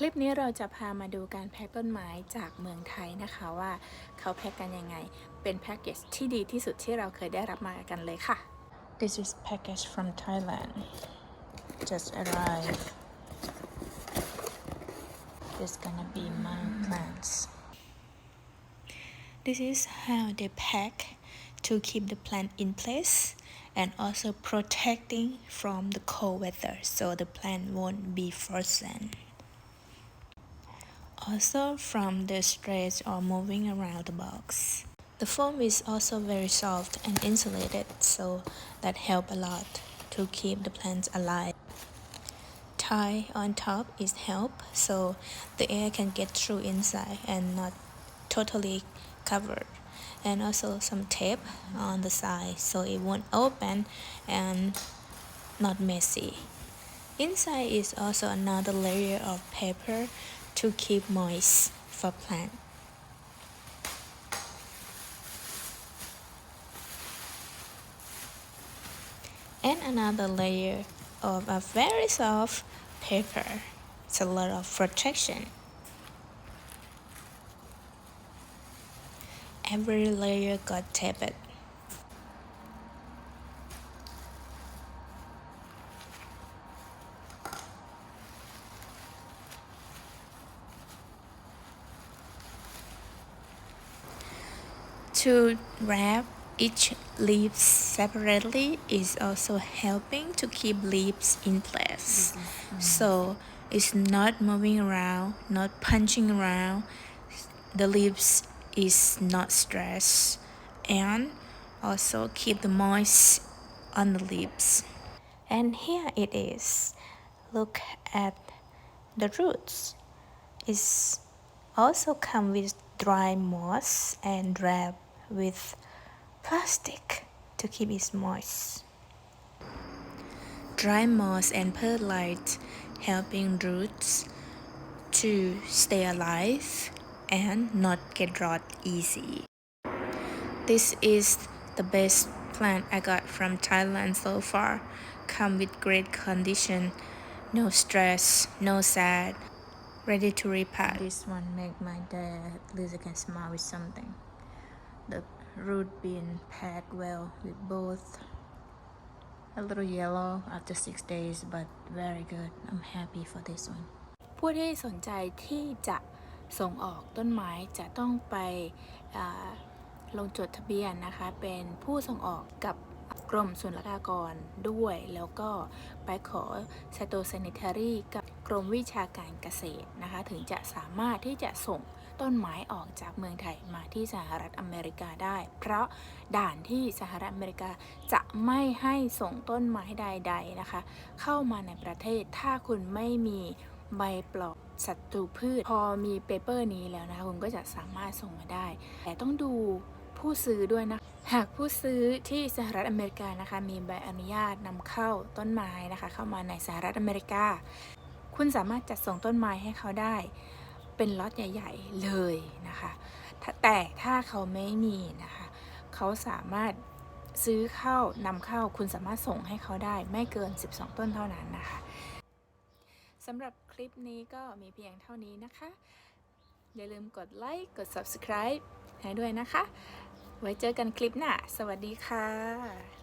คลิปนี้เราจะพามาดูการแพ็คต้นไม้จากเมืองไทยนะคะว่าเขาแพ็คกันยังไง เป็นแพ็กเกจที่ดีที่สุดที่เราเคยได้รับมากันเลยค่ะ This is package from Thailand just arrived This gonna be my plants This is how they pack to keep the plant in place and also protecting from the cold weather so the plant won't be frozen. Also from the stress or moving around the box. The foam is also very soft and insulated so that help a lot to keep the plants alive. Tie on top is help so the air can get through inside and not totally covered and also some tape on the side so it won't open and not messy. Inside is also another layer of paper to keep moist for plant. And another layer of a very soft paper. It's a lot of protection. Every layer got taped. To wrap each leaf separately is also helping to keep leaves in place. So it's not moving around, not punching around. The leaves is not stressed and also keep the moist on the leaves. And here it is. Look at the roots. It's also come with dry moss and wrap with plastic to keep it moist. Dry moss and perlite helping roots to stay alive and not get rot easy. This is the best plant I got from Thailand so far. Come with great condition, no stress, no sad, ready to repot. This one make my day at least I can smile with something. The root being packed well with both a little yellow after six days but very good I'm happy for this one ผู้ที่สนใจที่จะส่งออกต้นไม้จะต้องไปลงจดทะเบียนนะคะ เป็นผู้ส่งออกกับกรมศุลกากรด้วย แล้วก็ไปขอ s a t o Sanitary กับกรมวิชาการเกษตรนะคะ ถึงจะสามารถที่จะส่ง ต้นไม้ออกจากเมืองไทยมาที่สหรัฐอเมริกาได้ เพราะด่านที่สหรัฐอเมริกาจะไม่ให้ส่งต้นไม้ใด ๆนะคะ เข้ามาในประเทศถ้าคุณไม่มีใบปลอดศัตรูพืช พอมีเปเปอร์นี้แล้วนะคะคุณก็จะสามารถส่งมาได้ แต่ต้องดูผู้ซื้อด้วยนะ หากผู้ซื้อที่สหรัฐอเมริกานะคะ มีใบอนุญาตนำเข้าต้นไม้นะคะ เข้ามาในสหรัฐอเมริกา คุณสามารถจัดส่งต้นไม้ให้เขาได้ เป็นล็อตใหญ่ ๆ เลยนะคะแต่ถ้าเขาไม่มีนะคะ เขาสามารถซื้อเข้านำเข้าคุณสามารถส่งให้เขาได้ไม่เกิน 12 ต้นเท่านั้นนะคะสำหรับคลิปนี้ก็มีเพียงเท่านี้นะคะ อย่าลืมกดไลค์กด subscribe ให้ด้วยนะคะ ไว้เจอกันคลิปหน้า สวัสดีค่ะ